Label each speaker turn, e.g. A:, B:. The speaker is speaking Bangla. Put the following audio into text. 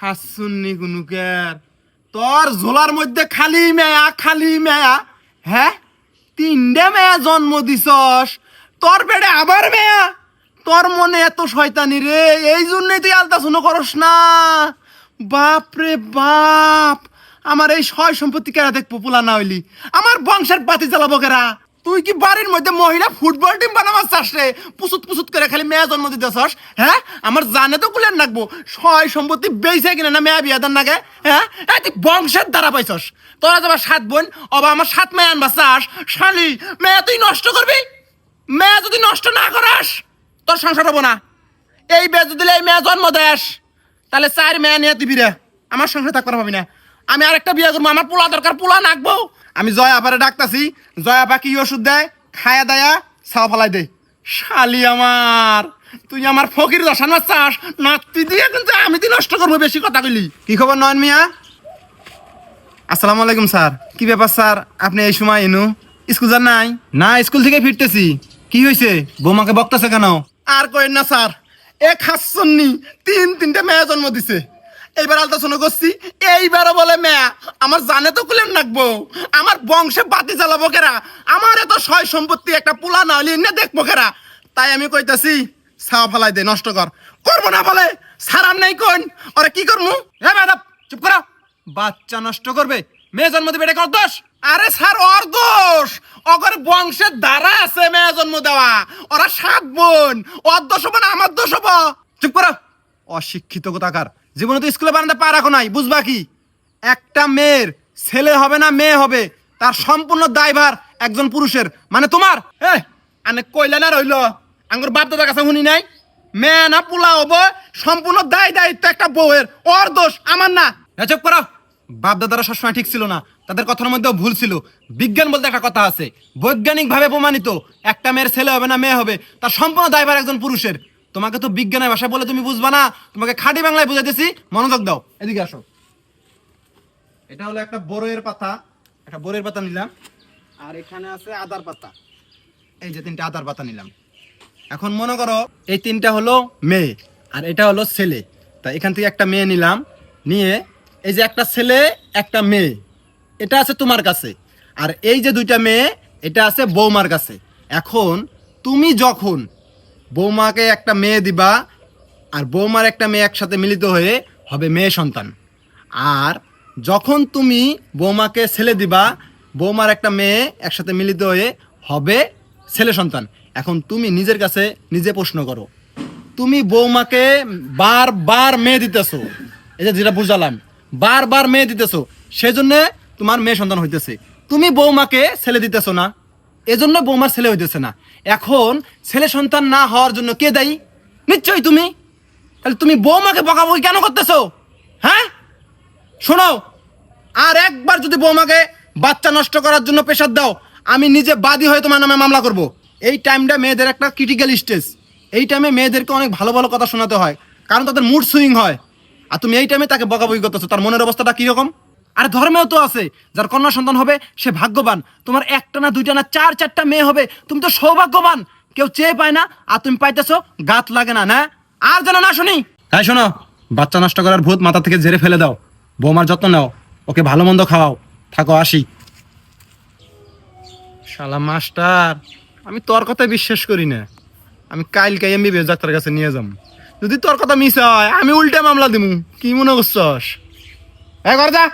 A: খাসুন্নি কুনুকের তোর ঝোলার মধ্যে খালি মেয়া খালি মেয়া হ্যাঁ তিনটে মেয়া জন্ম দিছস। তোর পেটে আবার মেয়া? তোর মনে এত শয়তানি রে? এই জন্যই তুই আলতা শুনো করস না। বাপ রে বাপ! আমার এই সয় সম্পত্তি কেরা দেখব পোলা না হইলি। আমার বংশের বাতি জ্বালাবো কেরা? তুই কি বাড়ির মধ্যে মহিলা ফুটবল টিম বানাবার চাস রে? পুসুত পুসুত করে খালি মেয়া জন্ম দিতে চাস হ্যাঁ? আমার জানে তো কুলেন রাখব সয় সম্পত্তি বেইছে কিনা না মেয়া বিয়া দেন নাগে হ্যাঁ তুই বংশের দ্বারা পাইছস। তোরা যাবার সাত বোন, অবা আমার সাত মেয়ে আনবা চাস। শালি, মেয়া তুই নষ্ট করবি? মেয়া যদি নষ্ট না করাস, তোর সংসার হব না। এই বেজ দিলে এই মেয়ে জন্ম দেশ তাহলে চার মেয়ে নিয়ে দিবি রে আমার সংসার থাকতে পারবি না। আমি আরেকটা বিয়ে করব, আমার পোলা দরকার, পোলা নাকবো। আমি জয় আপারে ডাকতাছি, জয় আপা কি ওষুধ দেয়? খায়া দায়া ছাওয়া ফালাই দে শালি আমার, তুই আমার ফকির দশান চাস নাতি দিয়ে কিন্তু আমি তুই নষ্ট করব, বেশি কথা কইলি। কি খবর নয়ন মিয়া? আসসালামু আলাইকুম, স্যার। কি ব্যাপার, স্যার? আপনি এই সময় এনু স্কুল যান নাই? না, স্কুল থেকে ফিরতেছি। কি হয়েছে বৌমাকে বকতেছে কেন? আর কইন না, স্যার। এ খাসন্নি, তিন তিনটে মেয়ে জন্ম দিছে। এইবার আলতা শুনে করছি এইবারও বলে মেয়া আমার জানে তো কুলেন রাখব আমার বংশে বাতি জ্বালাবো কেরা আমার এত সয় সম্পত্তি একটা পোলা না হলে না দেখব কেরা? তাই আমি কইতাছি ছাওয়া ফালাই দে নষ্ট কর। করব না বলে সারার নাই কোন? ওরা কি করব হে ম্যাডাম চুপ করো। বাচ্চা নষ্ট করবে মেয়ে জন্ম দিবে এটা কর দোষ? আরে স্যার ওর দোষ। অগর বংশের দ্বারা আছে মেয়ে জন্ম দেওয়া। ওরা সাত বোন ওর দোষ হব না আমার দোষ হব। চুপ করো। অশিক্ষিত কোথাকার। জীবনে তো স্কুলে বানাতে পা রাখো নাই, বুঝবা কি? একটা মেয়ের ছেলে হবে না মেয়ে হবে, তার সম্পূর্ণ দায়ভার একজন পুরুষের। মানে তোমার? আনে কইলা না রইল। আঙ্গুর বাপ দাদার কাছে শুনি নাই? মেয়ে না পোলা হব, সম্পূর্ণ দায় দায়িত্ব একটা বউয়ের। ওর দোষ আমার না। চুপ করো। বাপ দাদারা সবসময় ঠিক ছিল না, তাদের কথার মধ্যেও ভুল ছিল। বিজ্ঞান বলতে একটা কথা আছে বৈজ্ঞানিক ভাবে প্রমাণিত, একটা মেয়ের ছেলে হবে না মেয়ে হবে, তার সম্পূর্ণ দায়ভার একজন পুরুষের। তোমাকে তো বিজ্ঞানের ভাষা বলে তুমি বুঝবা না। তোমাকে খাঁটি বাংলায় বুঝাইতেছি। মনোযোগ দাও। এদিকে আসো। এটা হলো একটা বড়ের পাতা। একটা বড়ের পাতা নিলাম। আর এখানে আছে আদার পাতা। এই যে তিনটা আদার পাতা নিলাম। এখন মনে করো এই তিনটা হলো মেয়ে আর এটা হলো ছেলে। তা এখান থেকে একটা মেয়ে নিলাম। নিয়ে এই যে একটা ছেলে একটা মেয়ে। এটা আছে তোমার কাছে। আর এই যে দুইটা মেয়ে এটা আছে বৌমার কাছে। এখন তুমি যখন বৌমাকে একটা মেয়ে দিবা আর বৌমার একটা মেয়ে একসাথে মিলিত হয়ে হবে মেয়ে সন্তান। আর যখন তুমি বৌমাকে ছেলে দিবা, বৌমার একটা মেয়ে একসাথে মিলিত হয়ে হবে ছেলে সন্তান। এখন তুমি নিজের কাছে নিজে প্রশ্ন করো, তুমি বৌমাকে বারবার মেয়ে দিতেছো, এই যে যেটা বুঝালাম, বারবার মেয়ে দিতেছো, সেজন্য তোমার মেয়ে সন্তান হইতেছে। তুমি বৌমাকে ছেলে দিতেছো না। এজন্য বৌমার ছেলে হইতেছে না। এখন ছেলে সন্তান না হওয়ার জন্য কে দায়ী? নিশ্চয়ই তুমি। তাহলে তুমি বৌমাকে বকাবকি কেন করতেছো? হ্যাঁ? শোনো, আর একবার যদি বৌমাকে বাচ্চা নষ্ট করার জন্য প্রেশার দাও, আমি নিজে বাদী হয়ে তোমার নামে মামলা করব। এই টাইমটা মেয়েদের একটা ক্রিটিক্যাল স্টেজ এই টাইমে মেয়েদেরকে অনেক ভালো ভালো কথা শোনাতে হয়, কারণ তাদের মুড সুইং হয়। আর তুমি এই টাইমে তাকে বকাবকি করতেছো, তার মনের অবস্থাটা কীরকম? আর ধর্মেও তো আছে। যার কন্যা সন্তান হবে সে ভাগ্যবান। তোমার একটা না দুইটা না চার চারটা মেয়ে হবে। তুমি তো সৌভাগ্যবান। কেউ চেয়ে পায় না আর তুমি পাইতেছো গাত লাগে না না? আর যেন না শুনি। তাই শোনো বাচ্চা নষ্ট করার ভূত মাথা থেকে ঝেড়ে ফেলে দাও। বৌমার যত্ন নাও। ওকে ভালো মন্দ খাওয়াও। থাকো আসি। শালা মাস্টার আমি তোর কথা বিশ্বাস করি না। আমি কালকে এমবি ডাক্তারের কাছে নিয়ে যাম। যদি তোর কথা মিস হয় আমি উল্টা মামলা দিমু। কি মনে করছস? হ্যাঁ কর যা।